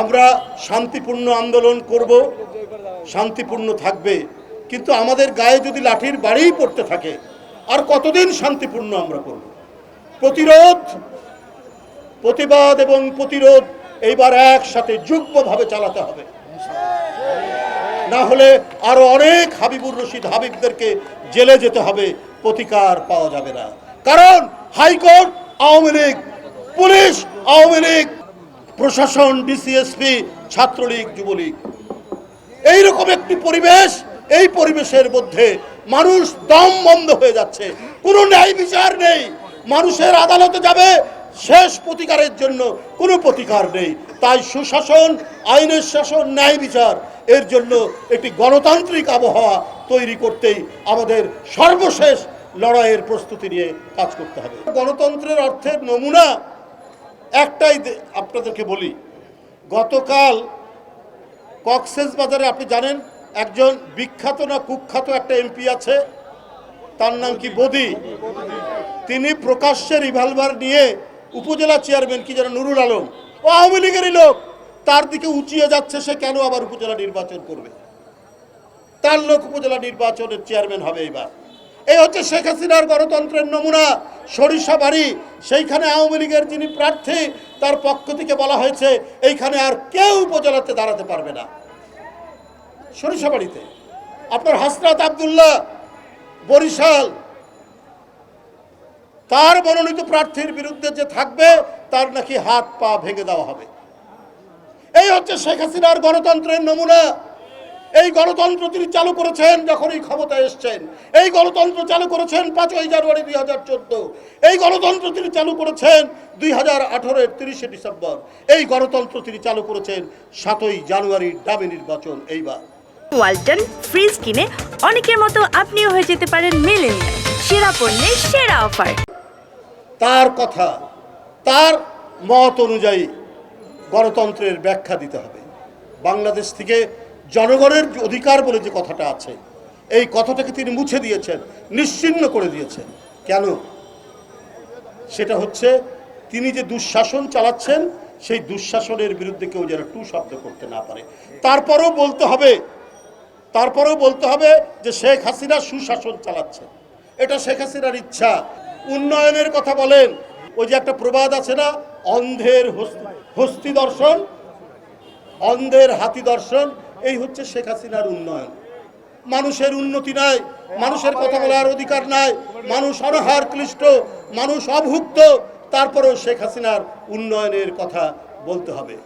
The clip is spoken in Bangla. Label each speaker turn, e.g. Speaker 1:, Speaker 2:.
Speaker 1: আমরা শান্তিপূর্ণ আন্দোলন করব, শান্তিপূর্ণ থাকবে। কিন্তু আমাদের গায়ে যদি লাঠির বাড়িই পড়তে থাকে, আর কতদিন শান্তিপূর্ণ আমরা করব? প্রতিরোধ, প্রতিবাদ এবং প্রতিরোধ এইবার একসাথে যুগ্মভাবে চালাতে হবে। না হলে আরও অনেক হাবিবুর রশিদ হাবিবদেরকে জেলে যেতে হবে, প্রতিকার পাওয়া যাবে না। কারণ high court, Awami League, police, Awami League প্রশাসন ডিসিএসপি ছাত্রলীগ, যুবলীগ। এইরকম একটি পরিবেশ, এই পরিবেশের মধ্যে মানুষ দম বন্ধ হয়ে যাচ্ছে। কোনো ন্যায় বিচার নেই। মানুষের আদালতে যাবে, শেষ প্রতিকারের জন্য কোনো প্রতিকার নেই। তাই সুশাসন, আইনের শাসন, ন্যায় বিচার, এর জন্য একটি গণতান্ত্রিক আবহাওয়া তৈরি করতেই আমাদের সর্বশেষ লড়াইয়ের প্রস্তুতি নিয়ে কাজ করতে হবে। গণতন্ত্রের অর্থের নমুনা একটাই আপনাদেরকে বলি, গতকাল কক্সেস বাজারে আপনি জানেন, একজন বিখ্যাত না কুখ্যাত একটা এমপি আছে, তার নাম কি বদি? তিনি প্রকাশ্যে রিভলভার নিয়ে উপজেলা চেয়ারম্যান কি যেন নুরুল আলম, ও আওয়ামী লীগেরই লোক, তার দিকে উঁচিয়ে যাচ্ছে, সে কেন আবার উপজেলা নির্বাচন করবে? তার লোক উপজেলা নির্বাচনের চেয়ারম্যান হবে এবার এই হচ্ছে শেখ হাসিনার গণতন্ত্রের নমুনা। সরিষা বাড়ি, সেইখানে আওয়ামী লীগের যিনি প্রার্থী, তার পক্ষ থেকে বলা হয়েছে, এইখানে আর কেউ উপজেলাতে দাঁড়াতে পারবে না। সরিষা বাড়িতে। আপনার হাসরাত আবদুল্লাহ, বরিশাল, তার মনোনীত প্রার্থীর বিরুদ্ধে যে থাকবে, তার নাকি হাত পা ভেঙে দেওয়া হবে। এই হচ্ছে শেখ হাসিনার গণতন্ত্রের নমুনা। এই গণতন্ত্র তিনি চালু করেছেন যখনই ক্ষমতায় এসছেন। এই গণতন্ত্র চালু করেছেন পাঁচই জানুয়ারি দুই হাজার চোদ্দ। এই গণতন্ত্র তিনি চালু করেছেন দুই হাজার আঠারোর তিরিশে ডিসেম্বর। এই গণতন্ত্র তিনি চালু করেছেন সাতই জানুয়ারির দাবি নির্বাচন এইবার।
Speaker 2: ওয়ালটন ফ্রিজ কিনে অনেকের মতো আপনিও হয়ে যেতে পারেন মিলেনিয়াল। সেরা পণ্যের সেরা অফার।
Speaker 1: তার কথা তার মত অনুযায়ী গণতন্ত্রের ব্যাখ্যা দিতে হবে। বাংলাদেশ থেকে জনগণের অধিকার বলে যে কথাটা আছে, এই কথাটাকে তিনি মুছে দিয়েছেন, নিশ্চিহ্ন করে দিয়েছেন। কেন? সেটা হচ্ছে, তিনি যে দুঃশাসন চালাচ্ছেন, সেই দুঃশাসনের বিরুদ্ধে কেউ যেন টু শব্দ করতে না পারে। তারপরেও বলতে হবে, তারপরেও বলতে হবে যে শেখ হাসিনা সুশাসন চালাচ্ছে এটা শেখ হাসিনার ইচ্ছা। উন্নয়নের কথা বলেন, ওই যে একটা প্রবাদ আছে না, অন্ধের হস্তি দর্শন, অন্ধের হাতি দর্শন এই হচ্ছে শেখ হাসিনার উন্নয়ন। মানুষের উন্নতি নাই, মানুষের কথা বলার অধিকার নাই, মানুষ অনাহার ক্লিষ্ট মানুষ অভুক্ত, তারপরেও শেখ হাসিনার উন্নয়নের কথা বলতে হবে।